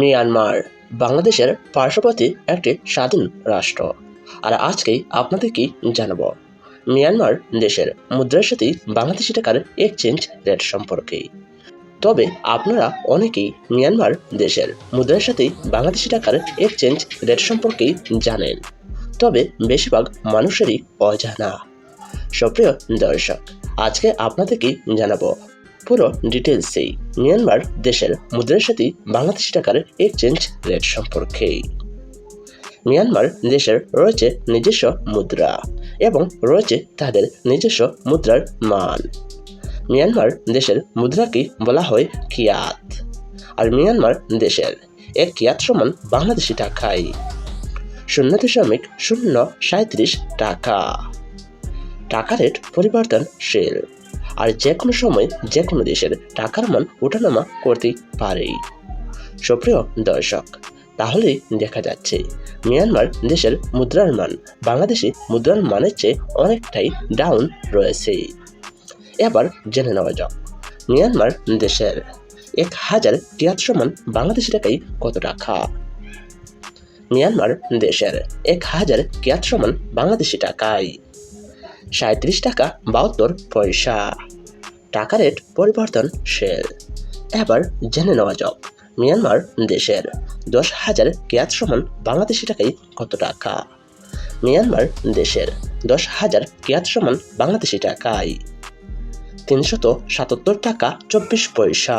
Myanmar, বাংলাদেশের পার্শ্ববর্তী একটি স্বাধীন রাষ্ট্র। আর আজকেই আপনাদেরকে জানাব, মিয়ানমার দেশের মুদ্রার সাথে বাংলাদেশি টাকার এক্সচেঞ্জ রেট সম্পর্কে। তবে আপনারা অনেকেই মিয়ানমার দেশের মুদ্রার সাথে বাংলাদেশি টাকার এক্সচেঞ্জ রেট সম্পর্কে জানেন, তবে বেশিরভাগ মানুষেরই অজানা। সুপ্রিয় দর্শক, আজকে আপনাদেরকে জানাব পুরো ডিটেলসেই মিয়ানমার দেশের মুদ্রার সাথে বাংলাদেশি টাকার এক্সচেঞ্জ রেট সম্পর্কে। মিয়ানমার দেশের রয়েছে নিজস্ব মুদ্রা এবং রয়েছে তাদের নিজস্ব মুদ্রার মান। মিয়ানমার দেশের মুদ্রাকে বলা হয় কিয়াত আর মিয়ানমার দেশের এক কিয়াত সমান বাংলাদেশি টাকায় শূন্য দশমিক শূন্য সাঁত্রিশ টাকা। টাকা রেট পরিবর্তনশীল। আর যে কোনো সময় যে কোনো দেশের টাকার মান ওঠানামা করতে পারে। সুপ্রিয় দর্শক, তাহলে দেখা যাচ্ছে মিয়ানমার দেশের মুদ্রার মান বাংলাদেশি মুদ্রার মানের চেয়ে অনেকটাই ডাউন রয়েছে। এবার জেনে নেওয়া যাক, মিয়ানমার দেশের এক হাজার টিয়াত সমান বাংলাদেশি টাকায় কত টাকা? মিয়ানমার দেশের এক হাজার কিয়াত সমান বাংলাদেশি টাকায়। সাঁত্রিশ টাকা, বাহাত্তর পয়সা। টাকা রেট পরিবর্তন পরিবর্তনশীল এবার জেনে নেওয়া যাক, মিয়ানমার দেশের দশ হাজার কিয়াত সমান বাংলাদেশি টাকায় কত টাকা? মিয়ানমার দেশের দশ হাজার কিয়াত সমান বাংলাদেশি টাকায় তিনশত সাতাত্তর টাকা, চব্বিশ পয়সা।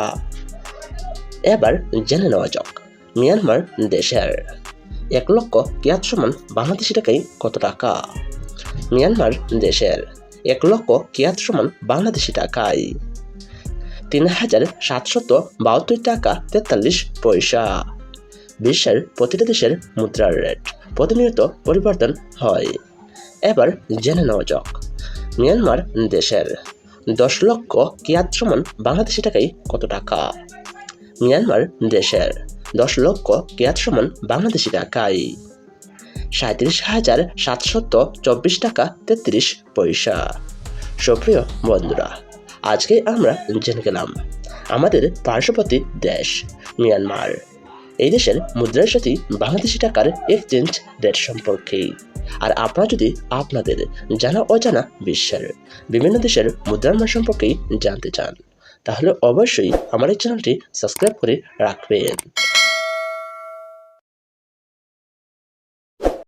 এবার জেনে নেওয়া যাক, মিয়ানমার দেশের এক লক্ষ কিয়াত সমান বাংলাদেশি টাকায় কত টাকা? মিয়ানমার দেশের এক লক্ষ কিয়াত সমান বাংলাদেশি টাকায়। তিন হাজার সাতশত বাহাত্তর টাকা তেতাল্লিশ পয়সা। বিশ্বের প্রতিটা দেশের মুদ্রার রেট প্রতিনিয়ত পরিবর্তন হয়। এবার জেনে নেওয়া যাক, মিয়ানমার দেশের দশ লক্ষ কিয়াত সমান বাংলাদেশি টাকায় কত টাকা? মিয়ানমার দেশের দশ লক্ষ কিয়াত সমান বাংলাদেশি টাকায়। সাঁত্রিশ হাজার সাতশত চব্বিশ টাকা তেত্রিশ পয়সা। সুপ্রিয় বন্ধুরা, আজকে আমরা জেনে গেলাম, আমাদের পার্শ্ববর্তী দেশ মিয়ানমার। এই দেশের মুদ্রার সাথে বাংলাদেশি টাকার এক্সচেঞ্জ রেট সম্পর্কে। আর আপনারা যদি আপনাদের জানা অজানা বিশ্বের বিভিন্ন দেশের মুদ্রার মান সম্পর্কে জানতে চান, তাহলে অবশ্যই আমার এই চ্যানেলটি সাবস্ক্রাইব করে রাখবেন।